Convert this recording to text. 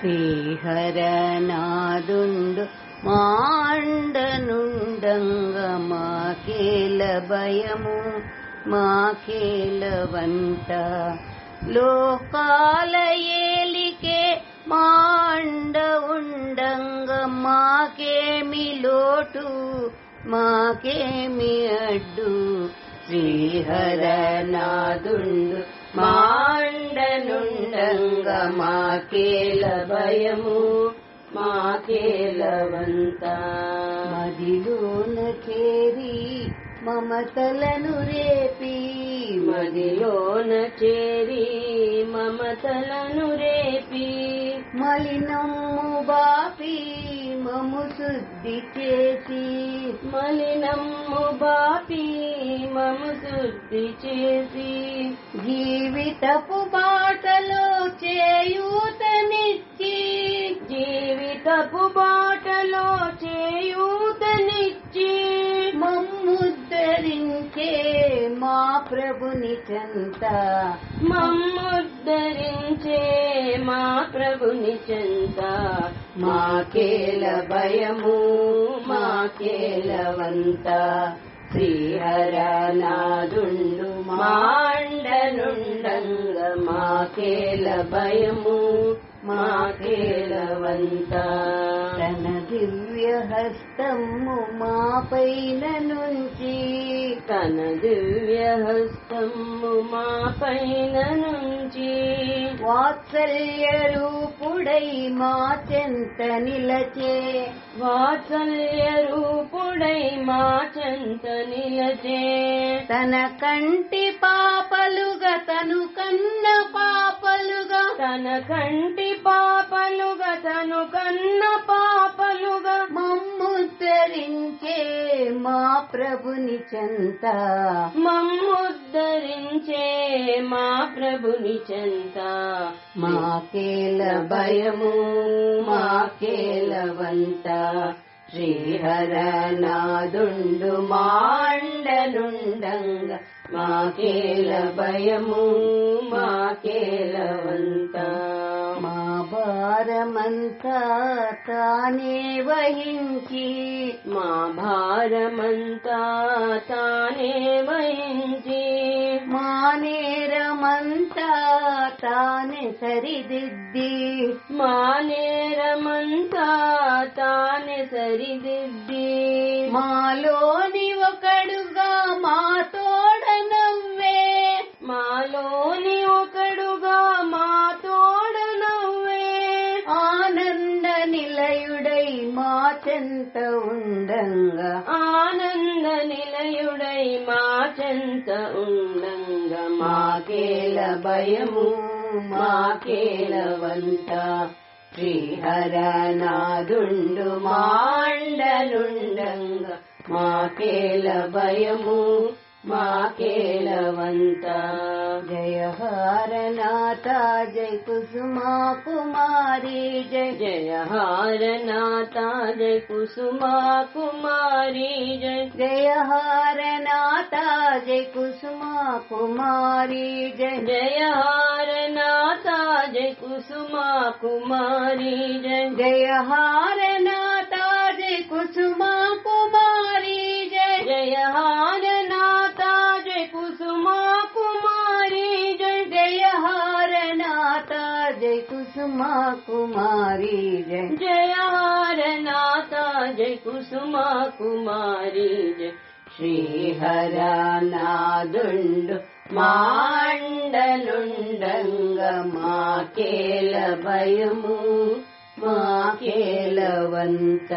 శ్రీహరనాదుండు మాండనుండంగ మాకేల భయము మాకేల వంట లోకాల ఏలికే మాండ ఉండంగ మాకేమి లోటు మాకేమి అడ్డు శ్రీహరనాదుండు మాండనుండంగ మాకేల భయము మాకేలవంత మదిలోన చేరి మమతలను రేపి మదిలోన చేరి మమతలను రేపి. మలినమ్ము బాపి మము శుద్ధి చేసి. మలినమ్ము బాపి మము శుద్ధి చేసి. జీవితపు బాటలో చేయూతనిచ్చి జీవితపు బాటలో చేయూతనిచ్చి మమ్ముద్ధరించే మా ప్రభుని చెంత. మమ్ముద్ధరించే మా ప్రభుని చెంత. మాకేల భయము మాకేలవంత శ్రీహరనాదుండు మాండనుండంగ మాకేల భయము మాకేలవంత తన దివ్య హస్తము మా పైన నుంచి తన దివ్య హస్తము మా పైన నుంచి వాత్సల్య రూపుడై మా చెంత నిలచే వాత్సల్య రూపుడై మా చెంత నిలచే. తన కంటి పాపలుగా తను కన్న పాపలుగా తన కంటి పాపలుగా తను కన్న పాపలుగా. మమ్ముద్ధరించే మా ప్రభుని చెంత మమ్ముద్ధరించే మా ప్రభుని చెంత. మాకేల భయము మాకేలవంత శ్రీహరనాదుండు మాండనుండంగ మాకేల భయము మాకేలవంత మా భారమంతా తానే వహించి. మా భారమంతా తానే వహించి. మా నేరమంతా తానే సరిదిద్ది. మా నేరమంతా తానే సరిదిద్ది. మాలోని ఒకడుగా మా తోడ నవ్వే మాలోని ఒకడుగా మా తోడ నవ్వే ఆనంద నిలయుడై మా చెంత ఉండంగా. ఆనంద నిలయుడై మా చెంత ఉండంగ మాకేల భయము మాకేలవంత శ్రీహరనాదుండు మాండలుండంగ మాకేల భయము मा केलवंता जय हारनाता जय कुसुमा कुमारी जय जय हारनाता जय कुसुमा कुमारी जय। जय हारनाता जय कुसुमा कुमारी जय। हारनाता जसु कुमाी जय हारना जय कुसुमा कुमारी जय। जय कुसुमा कुमारी ज श्रीहर नादुण्ड माण्डनुण्डङ्ग मा केलभयमु मा केलवन्त